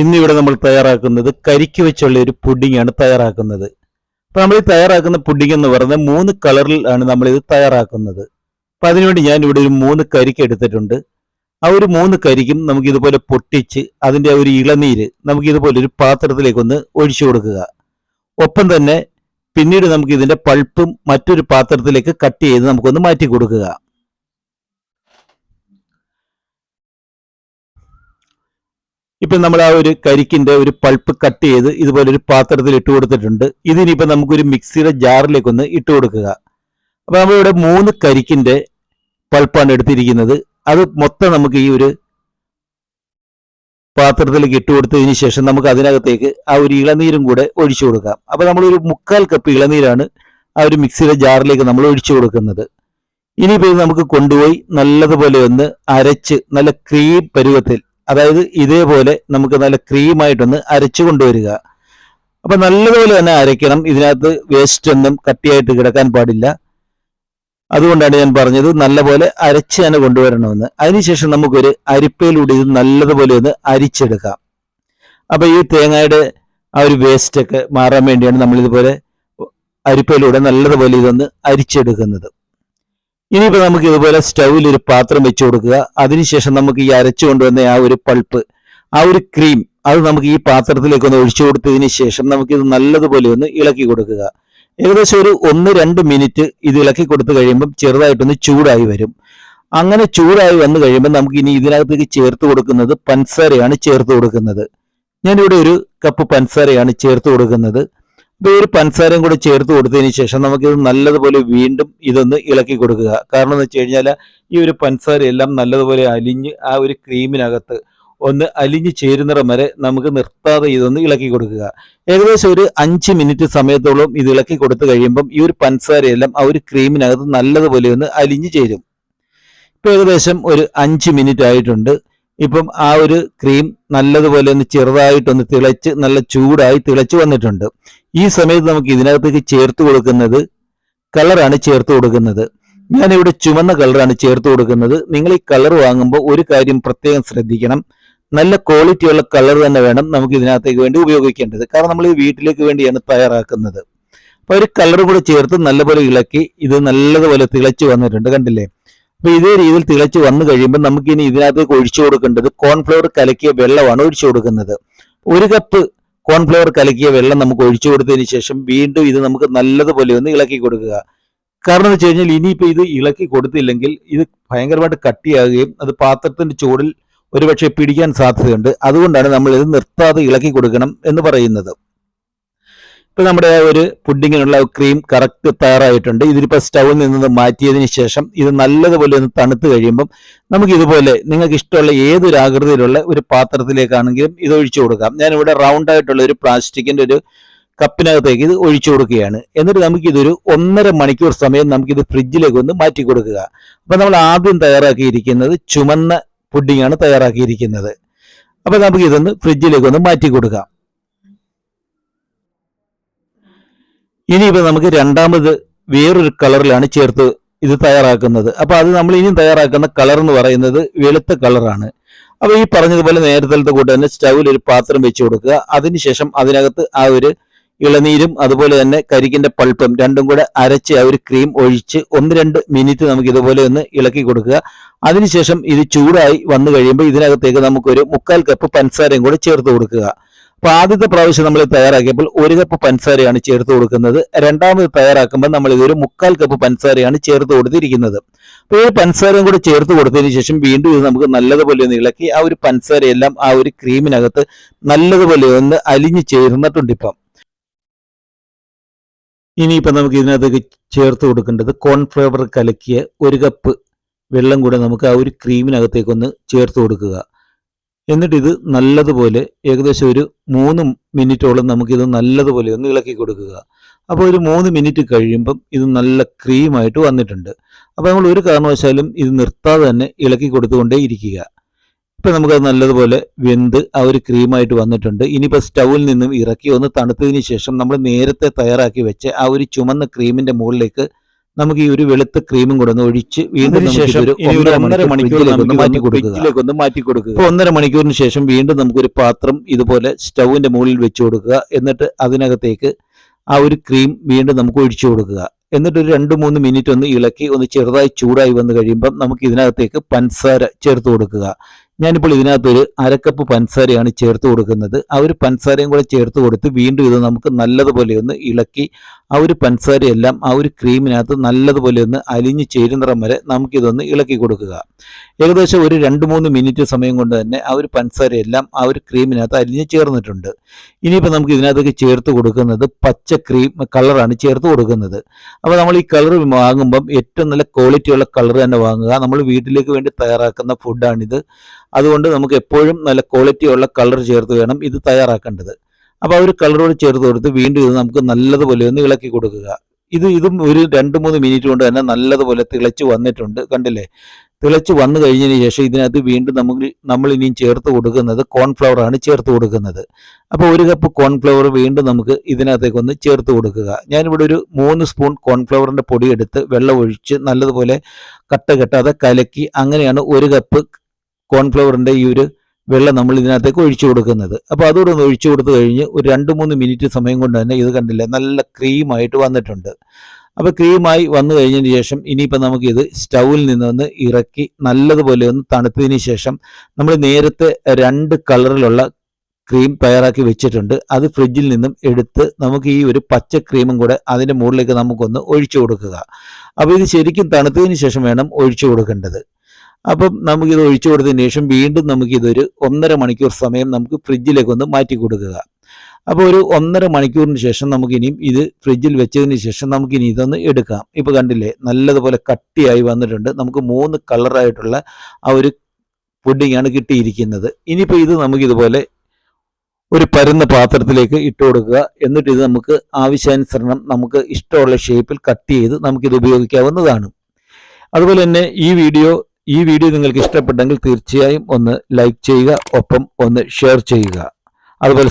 ഇന്നിവിടെ നമ്മൾ തയ്യാറാക്കുന്നത് കരിക്ക് വെച്ചുള്ള ഒരു ആണ് തയ്യാറാക്കുന്നത്. അപ്പൊ നമ്മൾ ഈ തയ്യാറാക്കുന്ന പുഡിംഗ് എന്ന് പറയുന്നത് മൂന്ന് കളറിൽ ആണ് നമ്മൾ ഇത് തയ്യാറാക്കുന്നത്. അപ്പൊ അതിനുവേണ്ടി ഞാൻ ഇവിടെ ഒരു മൂന്ന് കരിക്ക് എടുത്തിട്ടുണ്ട്. ആ ഒരു മൂന്ന് കരിക്കും നമുക്ക് ഇതുപോലെ പൊട്ടിച്ച് അതിന്റെ ഒരു ഇളനീര് നമുക്ക് ഇതുപോലെ ഒരു പാത്രത്തിലേക്ക് ഒന്ന് ഒഴിച്ചു കൊടുക്കുക. ഒപ്പം തന്നെ പിന്നീട് നമുക്ക് ഇതിന്റെ പൾപ്പും മറ്റൊരു പാത്രത്തിലേക്ക് കട്ട് ചെയ്ത് നമുക്കൊന്ന് മാറ്റി കൊടുക്കുക. ഇപ്പൊ നമ്മൾ ആ ഒരു കരിക്കിന്റെ ഒരു പൾപ്പ് കട്ട് ചെയ്ത് ഇതുപോലെ ഒരു പാത്രത്തിൽ ഇട്ട് കൊടുത്തിട്ടുണ്ട്. ഇതിനിപ്പോൾ നമുക്കൊരു മിക്സിയുടെ ജാറിലേക്കൊന്ന് ഇട്ട് കൊടുക്കുക. അപ്പോൾ നമ്മളിവിടെ മൂന്ന് കരിക്കിന്റെ പൾപ്പാണ് എടുത്തിരിക്കുന്നത്. അത് മൊത്തം നമുക്ക് ഈ ഒരു പാത്രത്തിലേക്ക് ഇട്ട് കൊടുത്തതിന് ശേഷം നമുക്ക് അതിനകത്തേക്ക് ആ ഒരു ഇളനീരും കൂടെ ഒഴിച്ചു കൊടുക്കാം. അപ്പോൾ നമ്മളൊരു മുക്കാൽ കപ്പ് ഇളനീരാണ് ആ ഒരു മിക്സിയുടെ ജാറിലേക്ക് നമ്മൾ ഒഴിച്ചു കൊടുക്കുന്നത്. ഇനിയിപ്പോൾ നമുക്ക് കൊണ്ടുപോയി നല്ലതുപോലെ ഒന്ന് അരച്ച് നല്ല ക്രീം പരുവത്തിൽ അതായത് ഇതേപോലെ നമുക്ക് നല്ല ക്രീമായിട്ടൊന്ന് അരച്ചു കൊണ്ടുവരിക. അപ്പൊ നല്ലതുപോലെ തന്നെ അരയ്ക്കണം. ഇതിനകത്ത് വേസ്റ്റ് ഒന്നും കട്ടിയായിട്ട് കിടക്കാൻ പാടില്ല. അതുകൊണ്ടാണ് ഞാൻ പറഞ്ഞത് നല്ലപോലെ അരച്ച് തന്നെ കൊണ്ടുവരണമെന്ന്. അതിനുശേഷം നമുക്കൊരു അരിപ്പയിലൂടെ ഇത് നല്ലതുപോലെ ഒന്ന് അരിച്ചെടുക്കാം. അപ്പൊ ഈ തേങ്ങയുടെ ആ ഒരു വേസ്റ്റ് ഒക്കെ മാറാൻ വേണ്ടിയാണ് നമ്മൾ ഇതുപോലെ അരിപ്പയിലൂടെ നല്ലതുപോലെ ഇതൊന്ന് അരിച്ചെടുക്കുന്നത്. ഇനിയിപ്പോൾ നമുക്ക് ഇതുപോലെ സ്റ്റൗവിൽ ഒരു പാത്രം വെച്ച് കൊടുക്കുക. അതിനുശേഷം നമുക്ക് ഈ അരച്ചു കൊണ്ടുവന്ന ആ ഒരു പൾപ്പ് ആ ഒരു ക്രീം അത് നമുക്ക് ഈ പാത്രത്തിലേക്ക് ഒന്ന് ഒഴിച്ചു കൊടുത്തതിന് ശേഷം നമുക്ക് ഇത് നല്ലതുപോലെ ഒന്ന് ഇളക്കി കൊടുക്കുക. ഏകദേശം ഒരു ഒന്ന് രണ്ട് മിനിറ്റ് ഇത് ഇളക്കി കൊടുത്തു കഴിയുമ്പം ചെറുതായിട്ടൊന്ന് ചൂടായി വരും. അങ്ങനെ ചൂടായി വന്നു കഴിയുമ്പോൾ നമുക്ക് ഇനി ഇതിനകത്തേക്ക് ചേർത്ത് കൊടുക്കുന്നത് പഞ്ചസാരയാണ് ചേർത്ത് കൊടുക്കുന്നത്. ഞാനിവിടെ ഒരു കപ്പ് പഞ്ചസാരയാണ് ചേർത്ത് കൊടുക്കുന്നത്. ഒരു പഞ്ചസാരയും കൂടെ ചേർത്ത് കൊടുത്തതിന് ശേഷം നമുക്കിത് നല്ലതുപോലെ വീണ്ടും ഇതൊന്ന് ഇളക്കി കൊടുക്കുക. കാരണം എന്ന് വെച്ച് കഴിഞ്ഞാൽ ഈ ഒരു പഞ്ചസാര എല്ലാം നല്ലതുപോലെ അലിഞ്ഞ് ആ ഒരു ക്രീമിനകത്ത് ഒന്ന് അലിഞ്ഞ് ചേരുന്നിടം വരെ നമുക്ക് നിർത്താതെ ഇതൊന്ന് ഇളക്കി കൊടുക്കുക. ഏകദേശം ഒരു അഞ്ച് മിനിറ്റ് സമയത്തോളം ഇത് ഇളക്കി കൊടുത്തു കഴിയുമ്പം ഈ ഒരു പഞ്ചസാരയെല്ലാം ആ ഒരു ക്രീമിനകത്ത് നല്ലതുപോലെ ഒന്ന് അലിഞ്ഞ് ചേരും. ഇപ്പം ഏകദേശം ഒരു അഞ്ച് മിനിറ്റ് ആയിട്ടുണ്ട്. ഇപ്പം ആ ഒരു ക്രീം നല്ലതുപോലെ ഒന്ന് ചെറുതായിട്ടൊന്ന് തിളച്ച് നല്ല ചൂടായി തിളച്ച് വന്നിട്ടുണ്ട്. ഈ സമയത്ത് നമുക്ക് ഇതിനകത്തേക്ക് ചേർത്ത് കൊടുക്കുന്നത് കളറാണ് ചേർത്ത് കൊടുക്കുന്നത്. ഞാനിവിടെ ചുവന്ന കളറാണ് ചേർത്ത് കൊടുക്കുന്നത്. നിങ്ങൾ ഈ കളർ വാങ്ങുമ്പോൾ ഒരു കാര്യം പ്രത്യേകം ശ്രദ്ധിക്കണം. നല്ല ക്വാളിറ്റിയുള്ള കളർ തന്നെ വേണം നമുക്ക് ഇതിനകത്തേക്ക് വേണ്ടി ഉപയോഗിക്കേണ്ടത്. കാരണം നമ്മൾ ഈ വീട്ടിലേക്ക് വേണ്ടിയാണ് തയ്യാറാക്കുന്നത്. അപ്പൊ ഒരു കളർ കൂടെ ചേർത്ത് നല്ലപോലെ ഇളക്കി ഇത് നല്ലതുപോലെ തിളച്ച് വന്നിട്ടുണ്ട്. കണ്ടില്ലേ? അപ്പൊ ഇതേ രീതിയിൽ തിളച്ച് വന്നു കഴിയുമ്പോൾ നമുക്ക് ഇനി ഇതിനകത്തേക്ക് ഒഴിച്ചു കൊടുക്കേണ്ടത് കോൺഫ്ലവർ കലക്കിയ വെള്ളമാണ് ഒഴിച്ചു കൊടുക്കുന്നത്. ഒരു കപ്പ് കോൺഫ്ലവർ കലക്കിയ വെള്ളം നമുക്ക് ഒഴിച്ചു കൊടുത്തതിന് ശേഷം വീണ്ടും ഇത് നമുക്ക് നല്ലതുപോലെ ഒന്ന് ഇളക്കി കൊടുക്കുക. കാരണം എന്ന് വെച്ച് കഴിഞ്ഞാൽ ഇത് ഇളക്കി കൊടുത്തില്ലെങ്കിൽ ഇത് ഭയങ്കരമായിട്ട് കട്ടിയാകുകയും അത് പാത്രത്തിന്റെ ചൂടിൽ ഒരുപക്ഷെ പിടിക്കാൻ സാധ്യതയുണ്ട്. അതുകൊണ്ടാണ് നമ്മൾ ഇത് നിർത്താതെ ഇളക്കി കൊടുക്കണം എന്ന് പറയുന്നത്. ഇപ്പൊ നമ്മുടെ ഒരു പുഡിങ്ങിനുള്ള ക്രീം കറക്റ്റ് തയ്യാറായിട്ടുണ്ട്. ഇതിലിപ്പോൾ സ്റ്റൗവിൽ നിന്ന് മാറ്റിയതിന് ശേഷം ഇത് നല്ലതുപോലെ ഒന്ന് തണുത്ത് കഴിയുമ്പം നമുക്ക് ഇതുപോലെ നിങ്ങൾക്ക് ഇഷ്ടമുള്ള ഏതൊരു ആകൃതിയിലുള്ള ഒരു പാത്രത്തിലേക്കാണെങ്കിലും ഇത് ഒഴിച്ചു കൊടുക്കാം. ഞാനിവിടെ റൗണ്ട് ആയിട്ടുള്ള ഒരു പ്ലാസ്റ്റിക്കിന്റെ ഒരു കപ്പിനകത്തേക്ക് ഇത് ഒഴിച്ചു കൊടുക്കുകയാണ്. എന്നിട്ട് നമുക്ക് ഇതൊരു ഒന്നര മണിക്കൂർ സമയം നമുക്കിത് ഫ്രിഡ്ജിലേക്ക് ഒന്ന് മാറ്റി കൊടുക്കുക. അപ്പൊ നമ്മൾ ആദ്യം തയ്യാറാക്കിയിരിക്കുന്നത് ചുമന്ന പുഡിങ്ങാണ് തയ്യാറാക്കിയിരിക്കുന്നത്. അപ്പൊ നമുക്ക് ഇതൊന്ന് ഫ്രിഡ്ജിലേക്ക് ഒന്ന് മാറ്റി കൊടുക്കാം. ഇനിയിപ്പോ നമുക്ക് രണ്ടാമത് വേറൊരു കളറിലാണ് ചേർത്ത് ഇത് തയ്യാറാക്കുന്നത്. അപ്പോൾ അത് നമ്മൾ ഇനിയും തയ്യാറാക്കുന്ന കളർ എന്ന് പറയുന്നത് വെളുത്ത കളറാണ്. അപ്പോൾ ഈ പറഞ്ഞതുപോലെ നേരത്തെ കൂട്ട് തന്നെ സ്റ്റൗവിൽ ഒരു പാത്രം വെച്ച് കൊടുക്കുക. അതിനുശേഷം അതിനകത്ത് ആ ഒരു ഇളനീരും അതുപോലെ തന്നെ കരിക്കിന്റെ പൾപ്പും രണ്ടും കൂടെ അരച്ച് ആ ഒരു ക്രീം ഒഴിച്ച് ഒന്ന് രണ്ട് മിനിറ്റ് നമുക്ക് ഇതുപോലെ ഒന്ന് ഇളക്കി കൊടുക്കുക. അതിനുശേഷം ഇത് ചൂടായി വന്നു കഴിയുമ്പോൾ ഇതിനകത്തേക്ക് നമുക്കൊരു മുക്കാൽ കപ്പ് പഞ്ചസാരയും കൂടെ ചേർത്ത് കൊടുക്കുക. അപ്പൊ ആദ്യത്തെ പ്രാവശ്യം നമ്മൾ തയ്യാറാക്കിയപ്പോൾ ഒരു കപ്പ് പഞ്ചസാരയാണ് ചേർത്ത് കൊടുക്കുന്നത്. രണ്ടാമത് തയ്യാറാക്കുമ്പോൾ നമ്മൾ ഇതൊരു മുക്കാൽ കപ്പ് പഞ്ചസാരയാണ് ചേർത്ത് കൊടുത്തിരിക്കുന്നത്. അപ്പോൾ ഈ പഞ്ചസാരയും കൂടെ ചേർത്ത് കൊടുത്തതിന് ശേഷം വീണ്ടും ഇത് നമുക്ക് നല്ലതുപോലെ ഒന്ന് ഇളക്കി ആ ഒരു പഞ്ചസാരയെല്ലാം ആ ഒരു ക്രീമിനകത്ത് നല്ലതുപോലെ ഒന്ന് അലിഞ്ഞു ചേർന്നിട്ടുണ്ട് ഇപ്പം. ഇനിയിപ്പോൾ നമുക്ക് ഇതിനകത്തേക്ക് ചേർത്ത് കൊടുക്കേണ്ടത് കോൺഫ്ലവർ കലക്കിയ ഒരു കപ്പ് വെള്ളം കൂടെ നമുക്ക് ആ ഒരു ക്രീമിനകത്തേക്കൊന്ന് ചേർത്ത് കൊടുക്കുക. എന്നിട്ട് ഇത് നല്ലതുപോലെ ഏകദേശം ഒരു മൂന്ന് മിനിറ്റോളം നമുക്കിത് നല്ലതുപോലെ ഒന്ന് ഇളക്കി കൊടുക്കുക. അപ്പോൾ ഒരു മൂന്ന് മിനിറ്റ് കഴിയുമ്പം ഇത് നല്ല ക്രീമായിട്ട് വന്നിട്ടുണ്ട്. അപ്പോൾ നമ്മൾ ഒരു കാരണവശാലും ഇത് നിർത്താതെ തന്നെ ഇളക്കി കൊടുത്തുകൊണ്ടേ ഇരിക്കുക. ഇപ്പം നമുക്കത് നല്ലതുപോലെ വെന്ത് ആ ഒരു ക്രീമായിട്ട് വന്നിട്ടുണ്ട്. ഇനിയിപ്പോൾ സ്റ്റൗവിൽ നിന്നും ഇറക്കി ഒന്ന് തണുത്തതിന് ശേഷം നമ്മൾ നേരത്തെ തയ്യാറാക്കി വെച്ച് ആ ഒരു ചുമന്ന ക്രീമിന്റെ മുകളിലേക്ക് നമുക്ക് ഈ ഒരു വെളുത്ത ക്രീമും കൂടെ ഒന്ന് ഒഴിച്ച് വീണ്ടും ഒന്നര മാറ്റി കൊടുക്കുക. ഒന്ന് മാറ്റി കൊടുക്കുക. ഇപ്പോൾ ഒന്നര മണിക്കൂറിന് ശേഷം വീണ്ടും നമുക്കൊരു പാത്രം ഇതുപോലെ സ്റ്റൗവിന്റെ മുകളിൽ വെച്ച് കൊടുക്കുക. എന്നിട്ട് അതിനകത്തേക്ക് ആ ഒരു ക്രീം വീണ്ടും നമുക്ക് ഒഴിച്ചു കൊടുക്കുക. എന്നിട്ട് ഒരു രണ്ട് മൂന്ന് മിനിറ്റ് ഒന്ന് ഇളക്കി ഒന്ന് ചെറുതായി ചൂടായി വന്ന് കഴിയുമ്പം നമുക്ക് ഇതിനകത്തേക്ക് പഞ്ചസാര ചേർത്ത് കൊടുക്കുക. ഞാനിപ്പോൾ ഇതിനകത്തൊരു അരക്കപ്പ് പഞ്ചസാരയാണ് ചേർത്ത് കൊടുക്കുന്നത്. ആ ഒരു പഞ്ചസാരയും കൂടെ ചേർത്ത് കൊടുത്ത് വീണ്ടും ഇത് നമുക്ക് നല്ലതുപോലെ ഒന്ന് ഇളക്കി ആ ഒരു പഞ്ചസാരയെല്ലാം ആ ഒരു ക്രീമിനകത്ത് നല്ലതുപോലെ ഒന്ന് അലിഞ്ഞ് ചേരുന്നിടം വരെ നമുക്കിതൊന്ന് ഇളക്കി കൊടുക്കുക. ഏകദേശം ഒരു രണ്ട് മൂന്ന് മിനിറ്റ് സമയം കൊണ്ട് തന്നെ ആ ഒരു പഞ്ചസാരയെല്ലാം ആ ഒരു ക്രീമിനകത്ത് അലിഞ്ഞ് ചേർന്നിട്ടുണ്ട്. ഇനിയിപ്പോൾ നമുക്ക് ഇതിനകത്തേക്ക് ചേർത്ത് കൊടുക്കുന്നത് പച്ച ക്രീം കളറാണ് ചേർത്ത് കൊടുക്കുന്നത്. അപ്പോൾ നമ്മൾ ഈ കളർ വാങ്ങുമ്പം ഏറ്റവും നല്ല ക്വാളിറ്റിയുള്ള കളർ തന്നെ വാങ്ങുക. നമ്മൾ വീട്ടിലേക്ക് വേണ്ടി തയ്യാറാക്കുന്ന ഫുഡാണിത് അതുകൊണ്ട് നമുക്ക് എപ്പോഴും നല്ല ക്വാളിറ്റിയുള്ള കളർ ചേർത്ത് വേണം ഇത് തയ്യാറാക്കേണ്ടത്. അപ്പോൾ ആ ഒരു കളറോട് ചേർത്ത് കൊടുത്ത് വീണ്ടും ഇത് നമുക്ക് നല്ലതുപോലെ ഒന്ന് ഇളക്കി കൊടുക്കുക. ഇത് ഇതും ഒരു രണ്ട് മൂന്ന് മിനിറ്റ് കൊണ്ട് തന്നെ നല്ലതുപോലെ തിളച്ച് വന്നിട്ടുണ്ട് കണ്ടില്ലേ? തിളച്ച് വന്നു കഴിഞ്ഞതിന് ശേഷം ഇതിനകത്ത് വീണ്ടും നമുക്ക് നമ്മൾ ഇനിയും ചേർത്ത് കൊടുക്കുന്നത് കോൺഫ്ലവർ ആണ് ചേർത്ത് കൊടുക്കുന്നത്. അപ്പോൾ ഒരു കപ്പ് കോൺഫ്ലവർ വീണ്ടും നമുക്ക് ഇതിനകത്തേക്ക് ഒന്ന് ചേർത്ത് കൊടുക്കുക. ഞാനിവിടെ ഒരു മൂന്ന് സ്പൂൺ കോൺഫ്ലവറിന്റെ പൊടിയെടുത്ത് വെള്ളം ഒഴിച്ച് നല്ലതുപോലെ കട്ട കെട്ടാതെ കലക്കി അങ്ങനെയാണ് ഒരു കപ്പ് കോൺഫ്ലവറിന്റെ ഈ ഒരു വെള്ളം നമ്മൾ ഇതിനകത്തേക്ക് ഒഴിച്ചു കൊടുക്കുന്നത്. അപ്പോൾ അതുകൂടെ ഒന്ന് ഒഴിച്ചു കൊടുത്തു കഴിഞ്ഞ് ഒരു രണ്ട് മൂന്ന് മിനിറ്റ് സമയം കൊണ്ട് തന്നെ ഇത് കണ്ടില്ലേ നല്ല ക്രീമായിട്ട് വന്നിട്ടുണ്ട്. അപ്പോൾ ക്രീമായി വന്നു കഴിഞ്ഞതിന് ശേഷം ഇനിയിപ്പോൾ നമുക്കിത് സ്റ്റൗവിൽ നിന്നൊന്ന് ഇറക്കി നല്ലതുപോലെ ഒന്ന് തണുത്തതിന് ശേഷം നമ്മൾ നേരത്തെ രണ്ട് കളറിലുള്ള ക്രീം തയ്യാറാക്കി വെച്ചിട്ടുണ്ട്. അത് ഫ്രിഡ്ജിൽ നിന്നും എടുത്ത് നമുക്ക് ഈ ഒരു പച്ച ക്രീമും കൂടെ അതിന്റെ മുകളിലേക്ക് നമുക്കൊന്ന് ഒഴിച്ചു കൊടുക്കുക. അപ്പോൾ ഇത് ശരിക്കും തണുത്തതിന് ശേഷം വേണം ഒഴിച്ചു കൊടുക്കേണ്ടത്. അപ്പം നമുക്കിത് ഒഴിച്ചു കൊടുത്തതിന് ശേഷം വീണ്ടും നമുക്കിതൊരു ഒന്നര മണിക്കൂർ സമയം നമുക്ക് ഫ്രിഡ്ജിലേക്ക് ഒന്ന് മാറ്റി കൊടുക്കുക. അപ്പോൾ ഒരു ഒന്നര മണിക്കൂറിന് ശേഷം നമുക്കിനിയും ഇത് ഫ്രിഡ്ജിൽ വെച്ചതിന് ശേഷം നമുക്കിനി ഇതൊന്ന് എടുക്കാം. ഇപ്പോൾ കണ്ടില്ലേ നല്ലതുപോലെ കട്ടിയായി വന്നിട്ടുണ്ട്. നമുക്ക് മൂന്ന് കളറായിട്ടുള്ള ആ ഒരു പുഡിങ്ങാണ് കിട്ടിയിരിക്കുന്നത്. ഇനിയിപ്പോൾ ഇത് നമുക്കിതുപോലെ ഒരു പരന്ന പാത്രത്തിലേക്ക് ഇട്ട് കൊടുക്കുക. എന്നിട്ട് ഇത് നമുക്ക് ആവശ്യാനുസരണം നമുക്ക് ഇഷ്ടമുള്ള ഷേപ്പിൽ കട്ട് ചെയ്ത് നമുക്കിത് ഉപയോഗിക്കാവുന്നതാണ്. അതുപോലെ തന്നെ ഈ വീഡിയോ ഈ വീഡിയോ നിങ്ങൾക്ക് ഇഷ്ടപ്പെട്ടെങ്കിൽ തീർച്ചയായും ഒന്ന് ലൈക്ക് ചെയ്യുക ഒപ്പം ഒന്ന് ഷെയർ ചെയ്യുക. അതുപോലെ